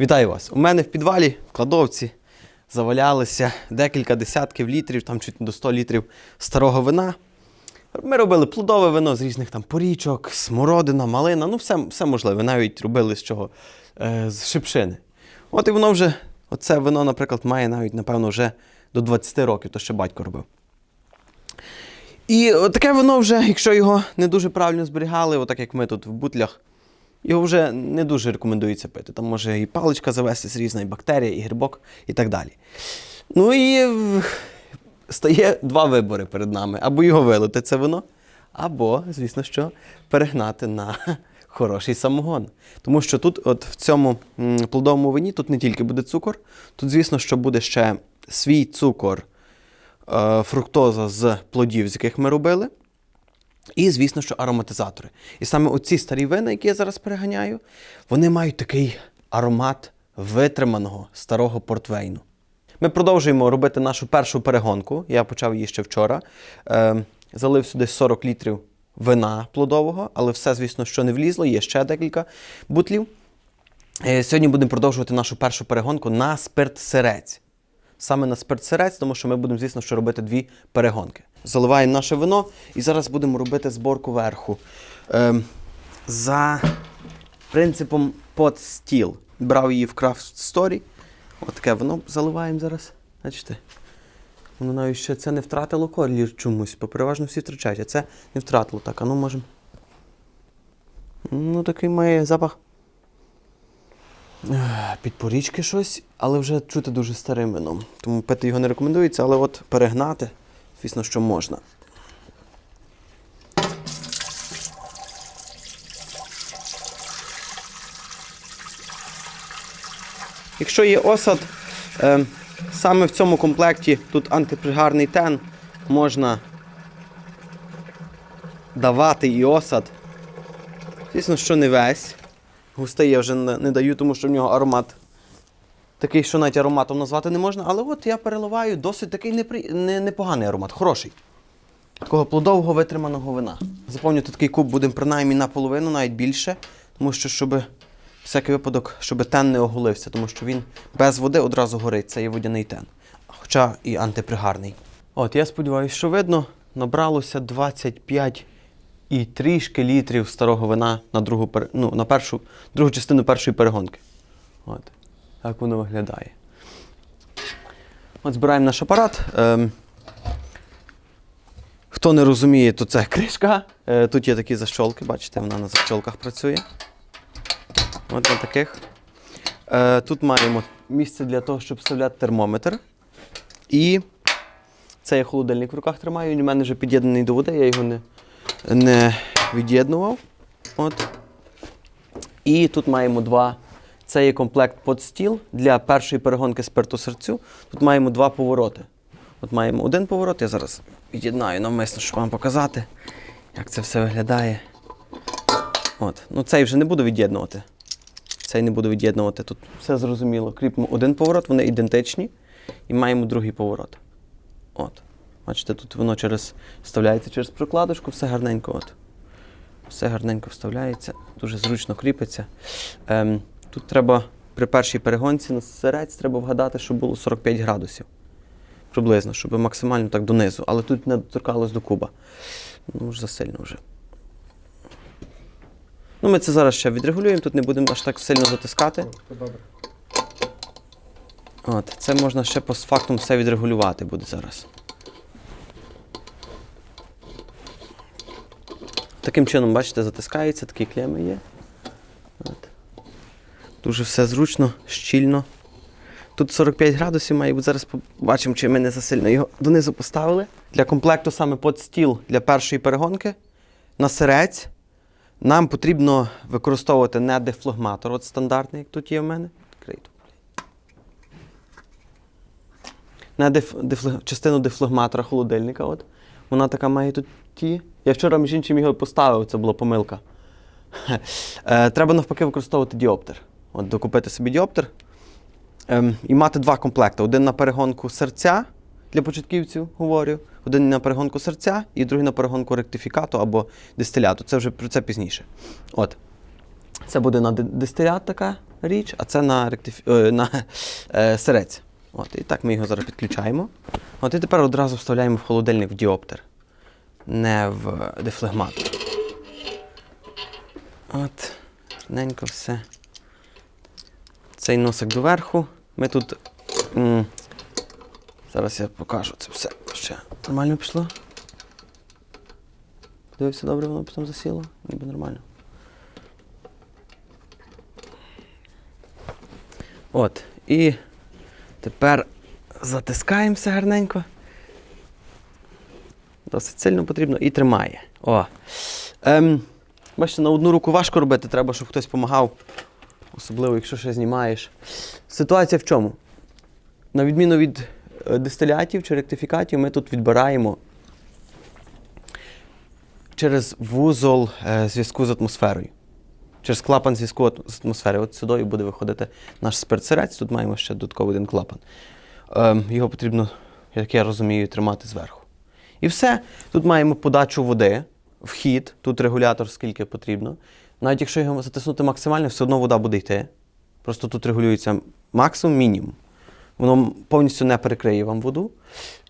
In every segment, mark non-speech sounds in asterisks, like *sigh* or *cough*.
Вітаю вас! У мене в підвалі, в кладовці, завалялися декілька десятків літрів, там чуть до 100 літрів старого вина. Ми робили плодове вино з різних там порічок, смородина, малина, ну все, все можливе. Навіть робили з чого е, з шипшини. От і воно вже, оце вино, наприклад, має навіть, напевно, вже до 20 років, то ще батько робив. І таке воно вже, якщо його не дуже правильно зберігали, отак як ми тут в бутлях, його вже не дуже рекомендується пити. Там може і паличка завестись різна, і бактерія, і грибок, і так далі. Ну і е, стає два вибори перед нами: або його вилити, це вино, або, звісно, що перегнати на *laughs* хороший самогон. Тому що тут, от в цьому плодовому вині, тут не тільки буде цукор, тут, звісно, що буде ще свій цукор, е, фруктоза з плодів, з яких ми робили. І, звісно, що ароматизатори. І саме оці старі вина, які я зараз переганяю, вони мають такий аромат витриманого старого портвейну. Ми продовжуємо робити нашу першу перегонку. Я почав її ще вчора. Е, залив сюди 40 літрів вина плодового, але все, звісно, що не влізло. Є ще декілька бутлів. Е, сьогодні будемо продовжувати нашу першу перегонку на спирт-сирець. Саме на спирт-сирець, тому що ми будемо, звісно, що робити дві перегонки. Заливаємо наше вино і зараз будемо робити зборку верху. Ем, за принципом под стіл. Брав її в Craft Story. От таке вино заливаємо зараз. Бачите? Воно навіть ще це не втратило колір чомусь, бо переважно всі втрачають, а це не втратило. Так, а ну можемо. Ну, такий має запах. Підпорічки щось, але вже чути дуже старим вином. Тому пити його не рекомендується, але от перегнати, звісно, що можна. Якщо є осад, е, саме в цьому комплекті тут антипригарний тен, можна давати і осад. Звісно, що не весь. Густий я вже не, даю, тому що в нього аромат такий, що навіть ароматом назвати не можна. Але от я переливаю досить такий непри... не, непоганий аромат, хороший. Такого плодового витриманого вина. Заповнювати такий куб будемо принаймні наполовину, навіть більше, тому що, щоб всякий випадок, щоб тен не оголився, тому що він без води одразу горить, це є водяний тен. Хоча і антипригарний. От, я сподіваюся, що видно, набралося 25 і трішки літрів старого вина на другу, ну, на першу, другу частину першої перегонки. От. Так воно виглядає. От збираємо наш апарат. Ем, хто не розуміє, то це кришка. Е, тут є такі защолки, бачите, вона на защолках працює. От на таких. Е, тут маємо місце для того, щоб вставляти термометр. І це я холодильник в руках тримаю. Він у мене вже під'єднаний до води, я його не, не від'єднував. От. І тут маємо два. Це є комплект под стіл для першої перегонки спирту серцю. Тут маємо два повороти. От маємо один поворот, я зараз від'єднаю навмисно, щоб вам показати, як це все виглядає. От. Ну цей вже не буду від'єднувати. Цей не буду від'єднувати. Тут все зрозуміло. Кріпимо один поворот, вони ідентичні. І маємо другий поворот. От. Бачите, тут воно через вставляється через прокладочку, все гарненько. От. Все гарненько вставляється, дуже зручно кріпиться. Ем, тут треба при першій перегонці на серець треба вгадати, щоб було 45 градусів. Приблизно, щоб максимально так донизу. Але тут не доторкалось до куба. Ну, вже засильно вже. Ну, ми це зараз ще відрегулюємо, тут не будемо аж так сильно затискати. От, це можна ще постфактум все відрегулювати буде зараз. Таким чином, бачите, затискається, такі клеми є. От. Дуже все зручно, щільно. Тут 45 градусів має бути. Зараз побачимо, чи ми не засильно його донизу поставили. Для комплекту саме під стіл для першої перегонки на сирець нам потрібно використовувати не дефлегматор, от стандартний, як тут є в мене. Не деф, дефле- частину дефлегматора холодильника. От. Вона така має тут ті. Я вчора, між іншим, його поставив, це була помилка. *laughs* Е, Треба навпаки використовувати діоптер. От, докупити собі діоптер ем, і мати два комплекти: один на перегонку серця для початківців, говорю, один на перегонку серця і другий на перегонку ректифікату або дистиляту. Це вже про це пізніше. От. Це буде на дистилят така річ, а це на, ректиф... е, на е, сирець. От, і так ми його зараз підключаємо. От і тепер одразу вставляємо в холодильник в діоптер, не в дефлегматор. От, гарненько все. Цей носик доверху. Ми тут. м, зараз я покажу це все. Ще нормально пішло. Дивився добре, воно потім засіло? Ніби нормально. От. І тепер затискаємося гарненько. Досить сильно потрібно і тримає. О. Ем, бачите, на одну руку важко робити, треба, щоб хтось допомагав. Особливо, якщо ще знімаєш. Ситуація в чому? На відміну від е, дистилятів чи ректифікатів, ми тут відбираємо через вузол е, зв'язку з атмосферою. Через клапан зв'язку з атмосферою. От сюди буде виходити наш спиртсирець. Тут маємо ще додатковий один клапан. Ем, його потрібно, як я розумію, тримати зверху. І все. Тут маємо подачу води, вхід, тут регулятор скільки потрібно. Навіть якщо його затиснути максимально, все одно вода буде йти. Просто тут регулюється максимум, мінімум. Воно повністю не перекриє вам воду.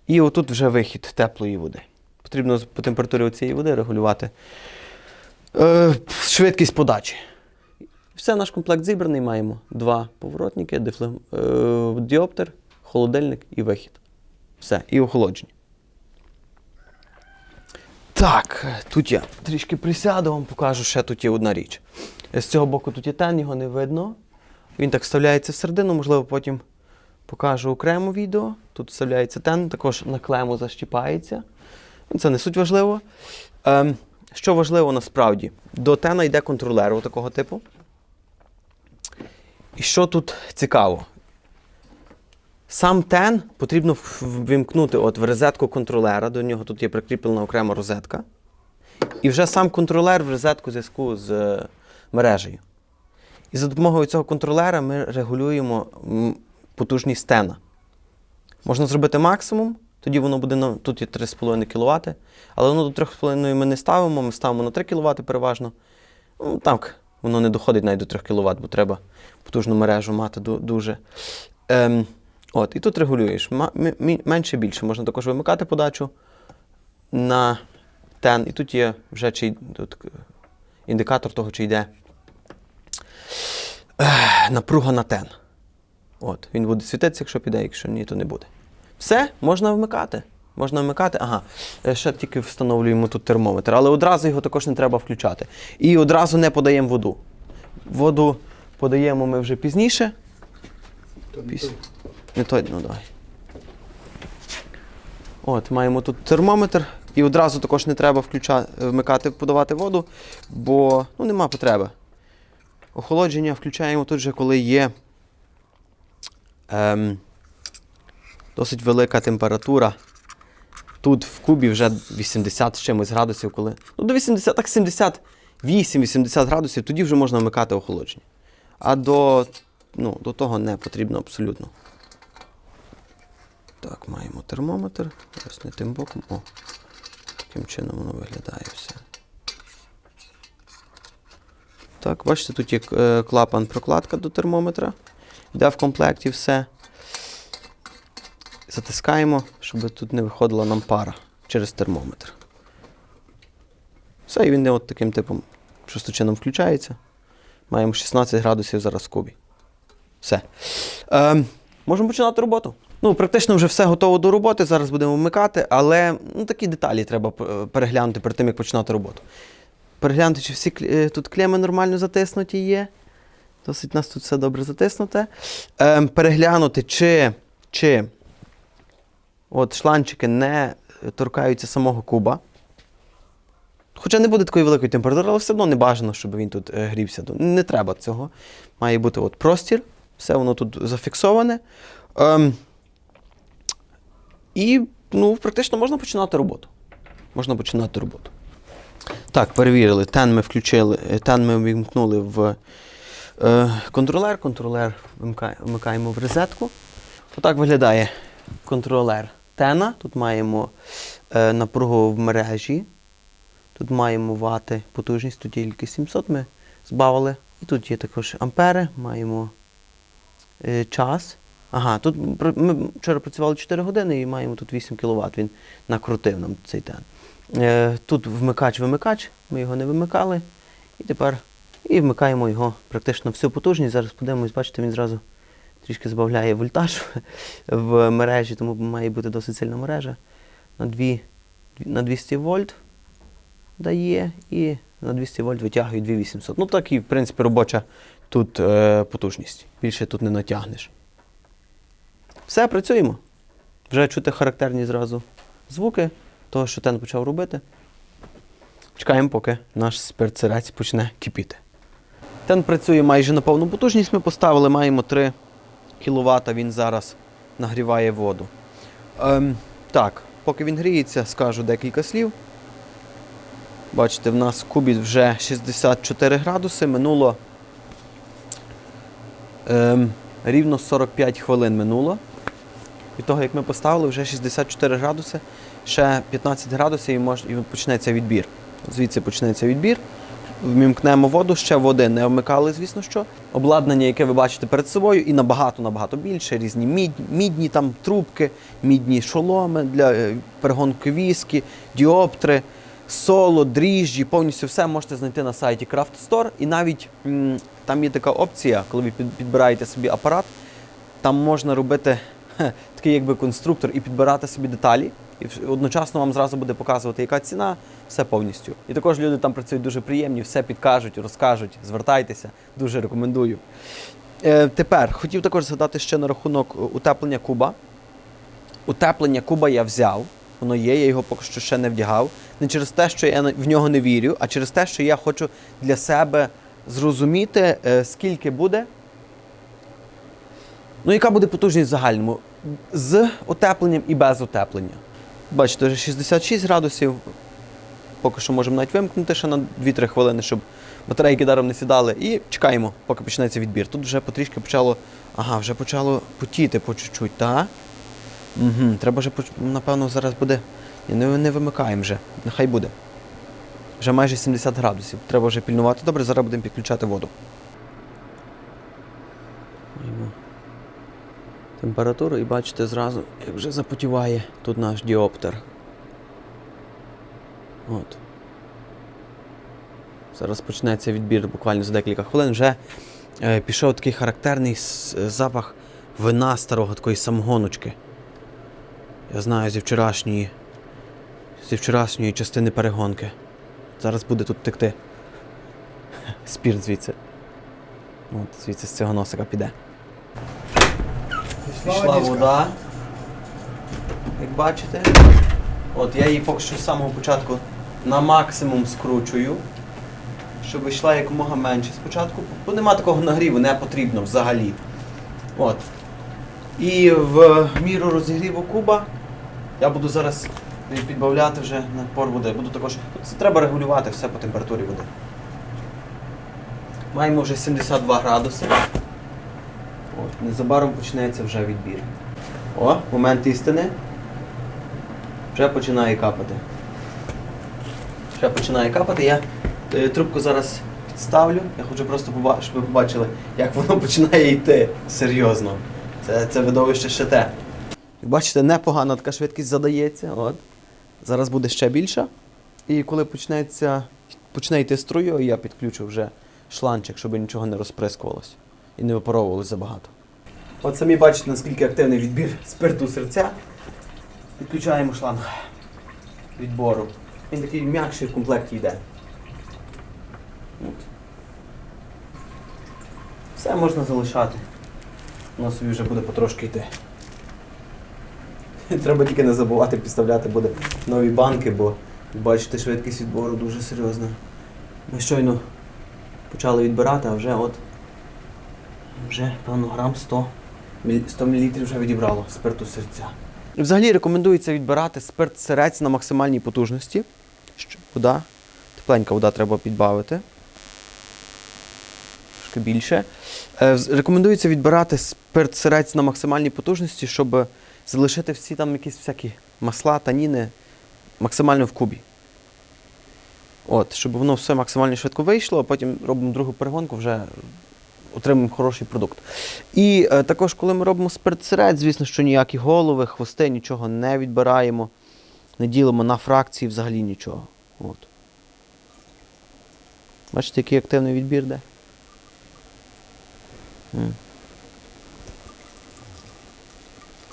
І отут вже вихід теплої води. Потрібно по температурі цієї води регулювати е, швидкість подачі. Все, наш комплект зібраний. Маємо два поворотники, дифле, е, діоптер, холодильник і вихід. Все, і охолодження. Так, тут я трішки присяду, вам покажу, ще тут є одна річ. З цього боку тут є тен, його не видно. Він так вставляється всередину, можливо, потім покажу окремо відео. Тут вставляється тен, також на клему защіпається. Це не суть важливо. Ем, що важливо насправді? До тена йде контролер такого типу. І що тут цікаво? Сам тен потрібно ввімкнути от в розетку контролера, до нього тут є прикріплена окрема розетка. І вже сам контролер в розетку зв'язку з е, мережею. І за допомогою цього контролера ми регулюємо потужність тена. Можна зробити максимум, тоді воно буде на тут є 3,5 кВт, але воно до 3,5 ми не ставимо, ми ставимо на 3 кВт переважно. Ну, так, воно не доходить навіть до 3 кВт, бо треба потужну мережу мати дуже. Ем, от, і тут регулюєш. Менше більше. Можна також вимикати подачу на тен. І тут є вже чи, тут, індикатор того, чи йде напруга на тен. От, він буде світитися, якщо піде, якщо ні, то не буде. Все, можна вмикати. Можна вмикати. Ага, е, ще тільки встановлюємо тут термометр, але одразу його також не треба включати. І одразу не подаємо воду. Воду подаємо ми вже пізніше. Піс... Не той, ну давай. От, маємо тут термометр. І одразу також не треба включа... вмикати, подавати воду, бо ну, нема потреби. Охолодження включаємо тут же, коли є ем, досить велика температура. Тут в кубі вже 80 з чимось градусів, коли. Ну, до 80, так 78-80 градусів, тоді вже можна вмикати охолодження. А до, ну, до того не потрібно абсолютно. Так, маємо термометр. Ось не тим боком. О, таким чином воно виглядає все. Так, бачите, тут є е, клапан-прокладка до термометра. Йде в комплекті все. Затискаємо, щоб тут не виходила нам пара через термометр. Все, і він не от таким типом просто чином включається. Маємо 16 градусів зараз в кубі. Все. Ем, можемо починати роботу. Ну, практично вже все готово до роботи. Зараз будемо вмикати, але ну, такі деталі треба е, переглянути перед тим, як починати роботу. Переглянути, чи всі е, тут клеми нормально затиснуті є. Досить нас тут все добре затиснуте. Ем, переглянути, чи, чи от шланчики не торкаються самого куба. Хоча не буде такої великої температури, але все одно не бажано, щоб він тут е, грівся. Не треба цього. Має бути от простір, все воно тут зафіксоване. Ем, і ну, практично можна починати роботу. Можна починати роботу. Так, перевірили. Тен ми включили, тен ми вімкнули в е, контролер. Контролер вмикаємо в розетку. Отак виглядає контролер тена. Тут маємо е, напругу в мережі. Тут маємо вати потужність, тут тільки 700 ми збавили І тут є також ампери, маємо е, час. Ага, тут ми вчора працювали 4 години і маємо тут 8 кВт. Він накрутив нам цей тен. Е, тут вмикач-вимикач, ми його не вимикали. І тепер і вмикаємо його практично всю потужність. Зараз подивимось, бачите, він зразу трішки збавляє вольтаж *laughs* в мережі, тому має бути досить сильна мережа. На, 2, на 200 вольт дає і на 200 вольт витягує 2800. Ну так і, в принципі, робоча тут е, потужність. Більше тут не натягнеш. Все, працюємо. Вже чути характерні зразу звуки того, що тен почав робити. Чекаємо, поки наш спиртцерець почне кипіти. Тен працює майже на повну потужність. Ми поставили, маємо 3 кВт, він зараз нагріває воду. Ем, так, поки він гріється, скажу декілька слів. Бачите, в нас кубіт вже 64 градуси, минуло ем, рівно 45 хвилин минуло. Від того, як ми поставили, вже 64 градуси, ще 15 градусів і, мож, і почнеться відбір. Звідси почнеться відбір. Вмімкнемо воду, ще води не вмикали, звісно що. Обладнання, яке ви бачите перед собою, і набагато-набагато більше. Різні мідь, мідні там трубки, мідні шоломи для е, перегонки віскі, діоптри, соло, дріжджі, повністю все можете знайти на сайті Craft Store. І навіть там є така опція, коли ви підбираєте собі апарат, там можна робити *laughs* такий якби конструктор і підбирати собі деталі. І одночасно вам зразу буде показувати, яка ціна, все повністю. І також люди там працюють дуже приємні, все підкажуть, розкажуть, звертайтеся, дуже рекомендую. Е, тепер хотів також згадати ще на рахунок е, утеплення куба. Утеплення куба я взяв, воно є, я його поки що ще не вдягав. Не через те, що я в нього не вірю, а через те, що я хочу для себе зрозуміти, е, скільки буде. Ну, яка буде потужність в загальному? З утепленням і без утеплення. Бачите, вже 66 градусів. Поки що можемо навіть вимкнути ще на 2-3 хвилини, щоб батарейки даром не сідали. І чекаємо, поки почнеться відбір. Тут вже потрішки почало. Ага, вже почало потіти по чуть-чуть, так? Угу, треба вже, напевно, зараз буде. Не, не вимикаємо вже, нехай буде. Вже майже 70 градусів. Треба вже пільнувати. Добре, зараз будемо підключати воду. Маємо температуру і бачите зразу, як вже запотіває тут наш діоптер. От. Зараз почнеться відбір буквально за декілька хвилин. Вже е, пішов такий характерний запах вина старого, такої самогоночки. Я знаю зі вчорашньої, зі вчорашньої частини перегонки. Зараз буде тут текти. Спірт звідси. От, звідси з цього носика піде. Пішла вода. Як бачите. От я її поки що з самого початку на максимум скручую, щоб йшла якомога менше спочатку. Бо нема такого нагріву, не потрібно взагалі. От. І в міру розігріву куба я буду зараз підбавляти вже напор води. Буду також. Це треба регулювати все по температурі води. Маємо вже 72 градуси. Незабаром почнеться вже відбір. О, момент істини. Вже починає капати. Вже починає капати. Я е, трубку зараз підставлю. Я хочу просто щоб ви побачили, як воно *laughs* починає йти серйозно. Це, це видовище ще те. Як бачите, непогана така швидкість задається. От. Зараз буде ще більша. І коли почнеться, почне йти струю, я підключу вже шланчик, щоб нічого не розприскувалося і не випаровувалося забагато. От самі бачите, наскільки активний відбір спирту серця. Підключаємо шланг відбору. Він такий м'якший в комплекті йде. От. Все можна залишати. Воно собі вже буде потрошки йти. *laughs* Треба тільки не забувати підставляти буде нові банки, бо бачите, швидкість відбору дуже серйозна. Ми щойно почали відбирати, а вже от вже певно грам 100 мл 100 мл вже відібрало спирту серця. Взагалі рекомендується відбирати спирт сирець на максимальній потужності. Що, вода, тепленька вода треба підбавити. Трошки більше. Е, Рекомендується відбирати спирт сирець на максимальній потужності, щоб залишити всі там якісь всякі масла, таніни максимально в кубі. От, щоб воно все максимально швидко вийшло, а потім робимо другу перегонку, вже отримуємо хороший продукт. І е, також, коли ми робимо спиртсеред, звісно, що ніякі голови, хвости, нічого не відбираємо, не ділимо на фракції взагалі нічого. От. Бачите, який активний відбір де?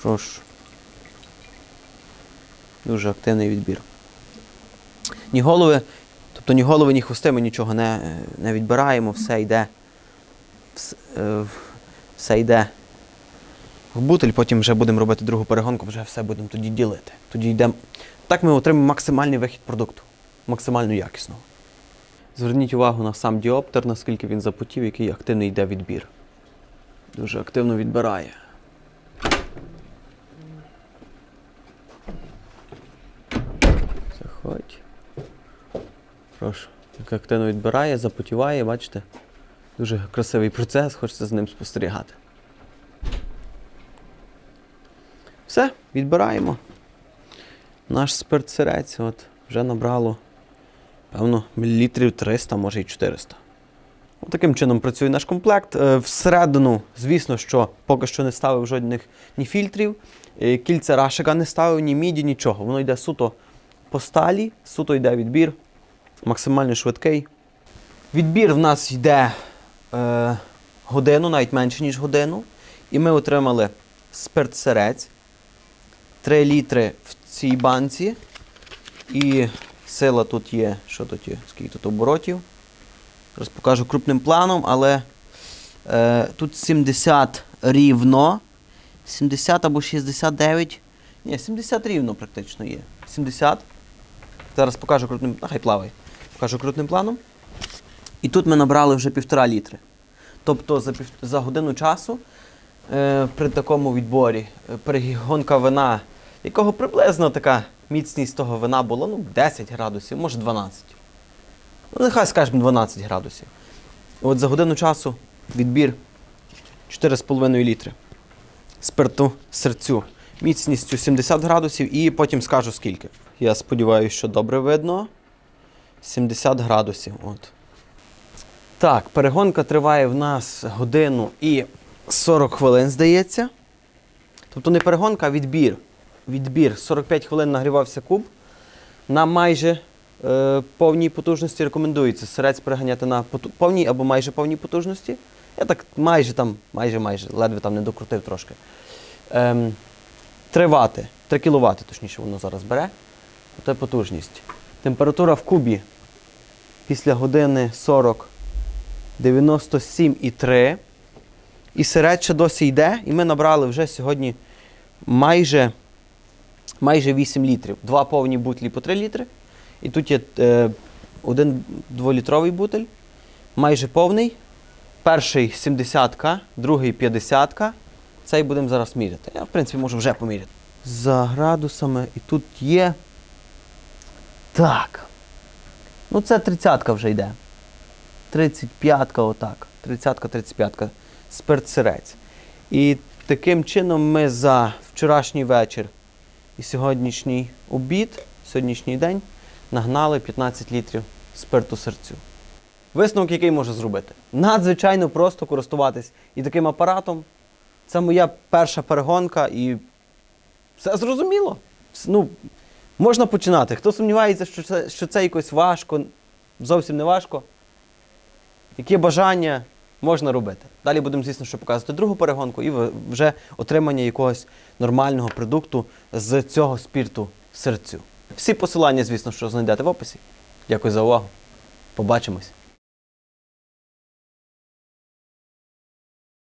Прошу. Дуже активний відбір. Ні голови, тобто ні голови, ні хвости ми нічого не, не відбираємо, все йде. Все, е, йде в бутиль, потім вже будемо робити другу перегонку, вже все будемо тоді ділити. Тоді йдемо. Так ми отримаємо максимальний вихід продукту, максимально якісного. Зверніть увагу на сам діоптер, наскільки він запотів, який активний йде відбір. Дуже активно відбирає. Заходь. Прошу. Як активно відбирає, запотіває, бачите? Дуже красивий процес, хочеться з ним спостерігати. Все, відбираємо. Наш спиртсирець от, вже набрало, певно, мілілітрів 300, може і 400. От таким чином працює наш комплект. Е, Всередину, звісно, що поки що не ставив жодних ні фільтрів, е, кільця рашика не ставив, ні міді, нічого. Воно йде суто по сталі, суто йде відбір, максимально швидкий. Відбір в нас йде е, годину, навіть менше, ніж годину. І ми отримали спиртсерець, 3 літри в цій банці. І сила тут є, що тут є, скільки тут оборотів. Зараз покажу крупним планом, але е, тут 70 рівно. 70 або 69. Ні, 70 рівно практично є. 70. Зараз покажу крупним. А, хай плавай. Покажу крупним планом. І тут ми набрали вже півтора літри. Тобто за, пів... за годину часу е, при такому відборі е, перегонка вина, якого приблизно така міцність того вина була ну, 10 градусів, може 12. Ну, нехай скажемо 12 градусів. От за годину часу відбір 4,5 літри спирту серцю міцністю 70 градусів і потім скажу скільки. Я сподіваюся, що добре видно. 70 градусів. От. Так, перегонка триває в нас годину і 40 хвилин, здається. Тобто не перегонка, а відбір. Відбір. 45 хвилин нагрівався куб. На майже е, повній потужності рекомендується сирець переганяти на повній або майже повній потужності. Я так майже там, майже майже, ледве там не докрутив трошки. Ем, 3 3 кВт, точніше, воно зараз бере. Це потужність. Температура в кубі після години 40 97,3. І ще досі йде. І ми набрали вже сьогодні майже, майже 8 літрів. Два повні бутлі по 3 літри. І тут є е, один дволітровий бутель, майже повний. Перший 70-ка, другий 50-ка. Цей будемо зараз міряти. Я, в принципі, можу вже поміряти. За градусами. І тут є. Так. Ну, це 30-ка вже йде. 35-ка отак. 30-ка, 35-ка. Спиртсирець. І таким чином ми за вчорашній вечір і сьогоднішній обід, сьогоднішній день, нагнали 15 літрів спирту серцю. Висновок, який можу зробити? Надзвичайно просто користуватись і таким апаратом. Це моя перша перегонка і все зрозуміло. Ну, можна починати. Хто сумнівається, що це, що це якось важко, зовсім не важко. Які бажання можна робити. Далі будемо, звісно, що показувати другу перегонку і вже отримання якогось нормального продукту з цього спірту серцю. Всі посилання, звісно, що знайдете в описі. Дякую за увагу. Побачимось.